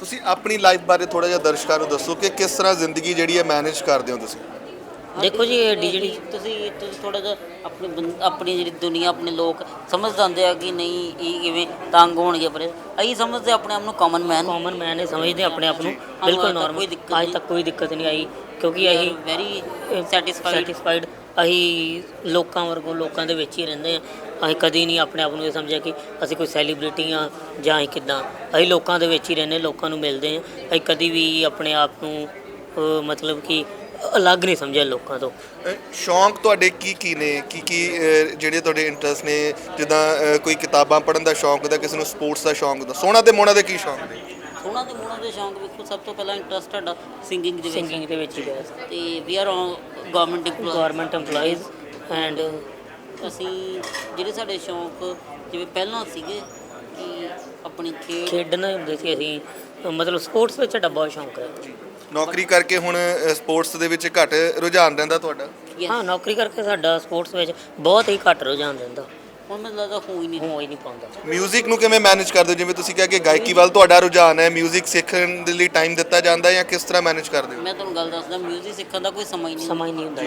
ਤੁਸੀਂ ਆਪਣੀ ਲਾਈਫ ਬਾਰੇ ਥੋੜਾ ਜਿਹਾ ਦਰਸ਼ਕਾਂ ਨੂੰ ਦੱਸੋ ਕਿ ਕਿਸ ਤਰ੍ਹਾਂ ਜ਼ਿੰਦਗੀ ਜਿਹੜੀ ਹੈ ਮੈਨੇਜ ਕਰਦੇ ਹੋ ਤੁਸੀਂ? ਦੇਖੋ ਜੀ ਇਹ ਡੀ ਜਿਹੜੀ ਤੁਸੀਂ ਤੁਸੀਂ ਥੋੜਾ ਜਿਹਾ ਆਪਣੀ ਬੰ- ਆਪਣੀ ਜਿਹੜੀ ਦੁਨੀਆ ਆਪਣੇ ਲੋਕ ਸਮਝ ਜਾਂਦੇ ਆ ਕਿ ਨਹੀਂ ਇਹ ਕਿਵੇਂ ਤੰਗ ਹੋਣਗੇ ਪਰ। ਅਸੀਂ ਸਮਝਦੇ ਆਪਣੇ ਆਪ ਨੂੰ ਕਾਮਨ ਮੈਨ ਕਾਮਨ ਮੈਨ ਇਹ ਸਮਝਦੇ ਆਪਣੇ ਆਪ ਨੂੰ। ਬਿਲਕੁਲ ਅੱਜ ਤੱਕ ਨਾਰਮਲ ਕੋਈ ਦਿੱਕਤ ਅੱਜ ਨਹੀਂ। ਤੱਕ ਕੋਈ ਦਿੱਕਤ ਨਹੀਂ ਆਈ ਕਿਉਂਕਿ ਅਸੀਂ ਵੈਰੀ ਸੈਟੀਸਫਾਈਡ ਸੈਟੀਸਫਾਈਡ ਅਸੀਂ ਲੋਕਾਂ ਵਰਗੋਂ ਲੋਕਾਂ ਦੇ ਵਿੱਚ ਹੀ ਰਹਿੰਦੇ ਆ ਅਸੀਂ ਕਦੀ ਨਹੀਂ ਆਪਣੇ ਆਪ ਨੂੰ ਇਹ ਸਮਝਿਆ ਕਿ ਅਸੀਂ ਕੋਈ ਸੈਲੀਬ੍ਰਿਟੀ ਆ ਜਾਂ ਅਸੀਂ ਕਿੱਦਾਂ। ਅਸੀਂ ਲੋਕਾਂ ਦੇ ਵਿੱਚ ਹੀ ਰਹਿੰਦੇ ਲੋਕਾਂ ਨੂੰ ਮਿਲਦੇ ਆ ਅਸੀਂ ਕਦੀ ਵੀ ਆਪਣੇ ਆਪ ਨੂੰ ਅਹ, ਮਤਲਬ ਕਿ ਅਲੱਗ ਨਹੀਂ ਸਮਝਿਆ ਲੋਕਾਂ ਤੋਂ। ਸ਼ੌਂਕ ਤੁਹਾਡੇ ਕੀ ਕੀ ਨੇ? ਕੀ ਕੀ ਜਿਹੜੇ ਤੁਹਾਡੇ ਇੰਟਰਸਟ ਨੇ? ਜਿੱਦਾਂ ਕੋਈ ਕਿਤਾਬਾਂ ਪੜ੍ਹਨ ਦਾ ਸ਼ੌਂਕ ਹੁੰਦਾ ਕਿਸੇ ਨੂੰ ਸਪੋਰਟਸ ਦਾ ਸ਼ੌਂਕ ਹੁੰਦਾ ਸੋਹਣਾ ਤੇ ਮੋਹਣਾ ਦੇ ਕੀ ਸ਼ੌਂਕ ਨੇ? ਸੋਹਣਾ ਤੇ ਮੋਹਣਾ ਦੇ ਸ਼ੌਂਕ ਵੇਖੋ ਸਭ ਤੋਂ ਪਹਿਲਾਂ ਇੰਟਰਸਟ ਸਾਡਾ ਸਿੰਗਿੰਗ ਦੇ ਵਿੱਚ ਸਿੰਗਿੰਗ ਦੇ ਵਿੱਚ ਹੀ ਗਿਆ ਤੇ we are government EMPLOYEES. Government EMPLOYEES and ਅਸੀਂ ਜਿਹੜੇ ਸਾਡੇ ਸ਼ੌਂਕ ਜਿਵੇਂ ਪਹਿਲਾਂ ਸੀਗੇ ਕਿ ਆਪਣੀ ਖੇਡ ਖੇਡਣ ਹੁੰਦੇ ਸੀ ਅਸੀਂ ਮਤਲਬ ਸਪੋਰਟਸ ਵਿੱਚ ਸਾਡਾ ਬਹੁਤ ਸ਼ੌਂਕ ਹੈ। ਨੌਕਰੀ ਕਰਕੇ ਹੁਣ ਸਪੋਰਟਸ ਦੇ ਵਿੱਚ ਘੱਟ ਰੁਝਾਨ ਰਹਿੰਦਾ ਤੁਹਾਡਾ? ਹਾਂ ਨੌਕਰੀ ਕਰਕੇ ਸਾਡਾ ਸਪੋਰਟਸ ਵਿੱਚ ਬਹੁਤ ਹੀ ਘੱਟ ਰੁਝਾਨ ਰਹਿੰਦਾ। ਹੁਣ ਮੈਨੂੰ ਲੱਗਦਾ ਹੋ ਹੀ ਨਹੀਂ। ਹੋ ਹੀ ਨਹੀਂ ਪਾਉਂਦਾ। ਮਿਊਜ਼ਿਕ ਨੂੰ ਕਿਵੇਂ ਮੈਨੇਜ ਕਰਦੇ ਹੋ? ਜਿਵੇਂ ਤੁਸੀਂ ਕਿਹਾ ਕਿ ਗਾਇਕੀ ਵੱਲ ਤੁਹਾਡਾ ਰੁਝਾਨ ਹੈ ਮਿਊਜ਼ਿਕ ਸਿੱਖਣ ਦੇ ਲਈ ਟਾਈਮ ਦਿੱਤਾ ਜਾਂਦਾ ਜਾਂ ਕਿਸ ਤਰ੍ਹਾਂ ਮੈਨੇਜ ਕਰਦੇ ਹੋ? ਮੈਂ ਤੁਹਾਨੂੰ ਗੱਲ ਦੱਸਦਾ ਮਿਊਜ਼ਿਕ ਸਿੱਖਣ ਦਾ ਕੋਈ ਸਮਾਂ ਹੀ ਨਹੀਂ ਹੁੰਦਾ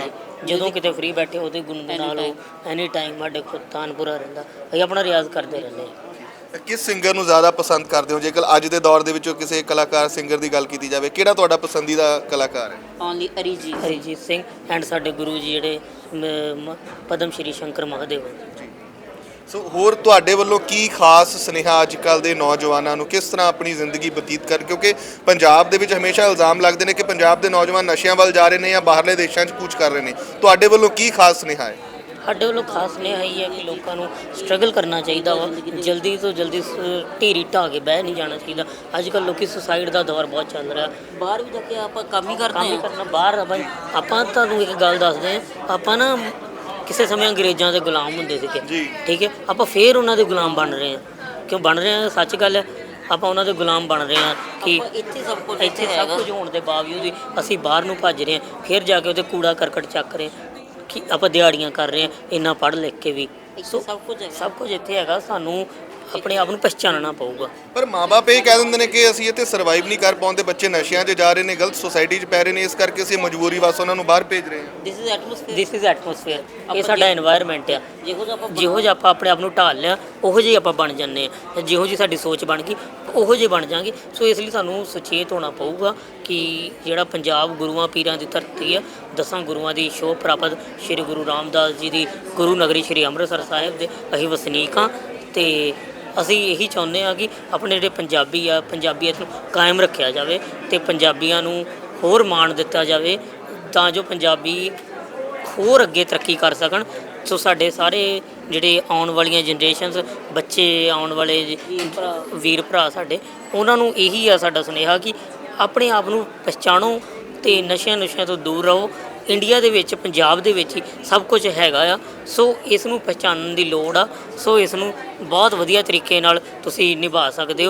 ਜਦੋਂ ਕਿਤੇ ਫ੍ਰੀ ਬੈਠੇ ਉਦੋਂ ਗੁੰਗੁਣਾ ਲਓ। ਐਨੀ ਟਾਈਮ ਸਾਡੇ ਕੋਲ ਤਾਨਪੁਰਾ ਰਹਿੰਦਾ। ਅਸੀਂ ਆਪਣਾ ਰਿਆਜ਼ ਕਰਦੇ ਰਹਿੰਦੇ ਹਾਂ। ਕਿਸ ਸਿੰਗਰ ਨੂੰ ਜ਼ਿਆਦਾ ਪਸੰਦ ਕਰਦੇ ਹੋ? ਜੇਕਰ ਅੱਜ ਦੇ ਦੌਰ ਦੇ ਵਿੱਚੋਂ ਕਿਸੇ ਕਲਾਕਾਰ ਸਿੰਗਰ ਦੀ ਗੱਲ ਕੀਤੀ ਜਾਵੇ ਕਿਹੜਾ ਤੁਹਾਡਾ ਪਸੰਦੀਦਾ ਕਲਾਕਾਰ ਹੈ? ਓਨਲੀ ਅਰੀਜੀਤ ਸਿੰਘ। ਸਿੰਘ ਐਂਡ ਸਾਡੇ ਗੁਰੂ ਜੀ ਜਿਹੜੇ ਪਦਮ ਸ਼੍ਰੀ ਸ਼ੰਕਰ ਮਹਾਦੇਵ। ਜੀ। ਸੋ ਹੋਰ ਤੁਹਾਡੇ ਵੱਲੋਂ ਕੀ ਖਾਸ ਸੁਨੇਹਾ ਅੱਜ ਕੱਲ ਦੇ ਨੌਜਵਾਨਾਂ ਨੂੰ? ਕਿਸ ਤਰ੍ਹਾਂ ਆਪਣੀ ਜ਼ਿੰਦਗੀ ਬਤੀਤ ਕਰ ਕਿਉਂਕਿ ਪੰਜਾਬ ਦੇ ਵਿੱਚ ਹਮੇਸ਼ਾ ਇਲਜ਼ਾਮ ਲੱਗਦੇ ਨੇ ਕਿ ਪੰਜਾਬ ਦੇ ਨੌਜਵਾਨ ਨਸ਼ਿਆਂ ਵੱਲ ਜਾ ਰਹੇ ਨੇ ਜਾਂ ਬਾਹਰਲੇ ਦੇਸ਼ਾਂ 'ਚ ਕੂਚ ਕਰ ਰਹੇ ਨੇ। ਤੁਹਾਡੇ ਵੱਲੋਂ ਕੀ ਖਾਸ ਸੁਨੇਹਾ ਹੈ? ਸਾਡੇ ਵੱਲੋਂ ਖਾਸ ਨੇ ਹੀ ਹੈ ਕਿ ਲੋਕਾਂ ਨੂੰ ਸਟਰਗਲ ਕਰਨਾ ਚਾਹੀਦਾ ਵਾ। ਜਲਦੀ ਤੋਂ ਜਲਦੀ ਢੇਰੀ ਢਾਹ ਕੇ ਬਹਿ ਨਹੀਂ ਜਾਣਾ ਚਾਹੀਦਾ। ਅੱਜ ਕੱਲ ਲੋਕੀ ਸੁਸਾਈਡ ਦਾ ਦੌਰ ਬਹੁਤ ਚੱਲ ਰਿਹਾ। ਬਾਹਰ ਵੀ ਜਾ ਕੇ ਆਪਾਂ ਕੰਮ ਹੀ ਕੰਮ ਕਰਦੇ ਹੀ ਹਾਂ। ਕਰਨਾ ਬਾਹਰ ਆ ਬਾਈ ਆਪਾਂ ਤੁਹਾਨੂੰ ਇੱਕ ਗੱਲ ਦੱਸਦੇ ਆ ਆਪਾਂ ਨਾ ਕਿਸੇ ਸਮੇਂ ਅੰਗਰੇਜ਼ਾਂ ਦੇ ਗੁਲਾਮ ਹੁੰਦੇ ਸੀਗੇ। ਜੀ। ਠੀਕ ਹੈ? ਆਪਾਂ ਫੇਰ ਉਹਨਾਂ ਦੇ ਗੁਲਾਮ ਬਣ ਰਹੇ ਆ ਕਿਉਂ ਬਣ ਰਹੇ ਆ ਸੱਚ ਗੱਲ ਹੈ ਆਪਾਂ ਉਹਨਾਂ ਦੇ ਗੁਲਾਮ ਬਣ ਰਹੇ ਆ ਕਿ ਆਪਾਂ ਇੱਥੇ ਸਭ ਕੁਝ ਇੱਥੇ ਸਭ ਕੁਝ ਹੋਣ ਦੇ ਬਾਵਜੂਦ ਵੀ ਅਸੀਂ ਬਾਹਰ ਨੂੰ ਭੱਜ ਰਹੇ ਹਾਂ ਫਿਰ ਜਾ ਕੇ ਉਹਦੇ ਕੂੜਾ ਕਰਕਟ ਚੱਕ ਰਹੇ ਹਾਂ ਕਿ ਆਪਾਂ ਦਿਹਾੜੀਆਂ ਕਰ ਰਹੇ ਹਾਂ ਇੰਨਾ ਪੜ੍ਹ ਲਿਖ ਕੇ ਵੀ। ਸਭ ਕੁਝ ਸਭ ਕੁਝ ਇੱਥੇ ਹੈਗਾ। ਸਾਨੂੰ ਆਪਣੇ ਆਪ ਨੂੰ ਪਛਾਣਨਾ ਪਊਗਾ। ਪਰ ਮਾਪੇ ਇਹ ਕਹਿ ਦਿੰਦੇ ਨੇ ਕਿ ਅਸੀਂ ਇੱਥੇ ਸਰਵਾਈਵ ਨਹੀਂ ਕਰ ਪਾਉਂਦੇ ਬੱਚੇ ਨਸ਼ਿਆਂ 'ਚ ਜਾ ਰਹੇ ਨੇ ਗਲਤ ਸੁਸਾਇਟੀ 'ਚ ਪੈ ਰਹੇ ਨੇ ਇਸ ਕਰਕੇ ਅਸੀਂ ਮਜਬੂਰੀ ਵਾਸਤੇ ਉਹਨਾਂ ਨੂੰ ਬਾਹਰ ਭੇਜ ਰਹੇ ਹਾਂ। This is atmosphere this is atmosphere ਇਹ ਸਾਡਾ এনवायरमेंट ਆ। ਜਿਹੋ ਜਿਹਾ ਆਪਾਂ ਜਿਹੋ ਜਿਹਾ ਆਪਾਂ ਆਪਣੇ ਆਪ ਨੂੰ ਢਾਲ ਲਿਆ ਉਹੋ ਜਿਹੇ ਆਪਾਂ ਬਣ ਜਾਂਦੇ ਆ ਜਿਹੋ ਜਿਹੀ ਸਾਡੀ ਸੋਚ ਬਣ ਗਈ ਉਹੋ ਜਿਹੀ ਬਣ ਜਾਾਂਗੇ ਸੋ ਇਸ ਲਈ ਸਾਨੂੰ ਸੁਚੇਤ ਹੋਣਾ ਪਊਗਾ ਕਿ ਜਿਹੜਾ ਪੰਜਾਬ ਗੁਰੂਆਂ ਪੀਰਾਂ ਦੀ ਧਰਤੀ ਆ ਦਸਾਂ ਗੁਰੂਆਂ ਦੀ ਸ਼ੋਭ ਪ੍ਰਾਪਤ ਸ੍ਰੀ ਗੁਰੂ ਰਾਮਦਾਸ ਜੀ ਦੀ ਗੁਰੂ ਨਗਰੀ ਸ੍ਰੀ ਅੰਮ੍ਰਿਤਸਰ ਸਾਹਿਬ ਦੇ ਅਸੀਂ ਵਸਨੀਕਾਂ ਤੇ ਅਸੀਂ ਇਹੀ ਚਾਹੁੰਦੇ ਹਾਂ ਕਿ ਆਪਣੇ ਜਿਹੜੇ ਪੰਜਾਬੀ ਆ, ਪੰਜਾਬੀਅਤ ਨੂੰ ਕਾਇਮ ਰੱਖਿਆ ਜਾਵੇ ਤੇ ਪੰਜਾਬੀਆਂ ਨੂੰ ਹੋਰ ਮਾਣ ਦਿੱਤਾ ਜਾਵੇ ਤਾਂ ਜੋ ਪੰਜਾਬੀ ਹੋਰ ਅੱਗੇ ਤਰੱਕੀ ਕਰ ਸਕਣ। ਸੋ ਸਾਡੇ ਸਾਰੇ ਜਿਹੜੇ ਆਉਣ ਵਾਲੀਆਂ ਜਨਰੇਸ਼ਨਸ ਬੱਚੇ ਆਉਣ ਵਾਲੇ ਵੀਰ ਭਰਾ ਸਾਡੇ, ਉਹਨਾਂ ਨੂੰ ਇਹੀ ਆ ਸਾਡਾ ਸੁਨੇਹਾ ਕਿ ਆਪਣੇ ਆਪ ਨੂੰ ਪਛਾਣੋ ਤੇ ਨਸ਼ਿਆਂ ਨੁਸ਼ਿਆਂ ਤੋਂ ਦੂਰ ਰਹੋ। ਇੰਡੀਆ ਦੇ ਵਿੱਚ, ਪੰਜਾਬ ਦੇ ਵਿੱਚ ਹੀ ਸਭ ਕੁਝ ਹੈਗਾ ਆ। ਸੋ ਇਸ ਨੂੰ ਪਛਾਣਨ ਦੀ ਲੋੜ ਆ। ਸੋ ਇਸ ਨੂੰ ਬਹੁਤ ਵਧੀਆ ਤਰੀਕੇ ਨਾਲ ਤੁਸੀਂ ਨਿਭਾ ਸਕਦੇ ਹੋ।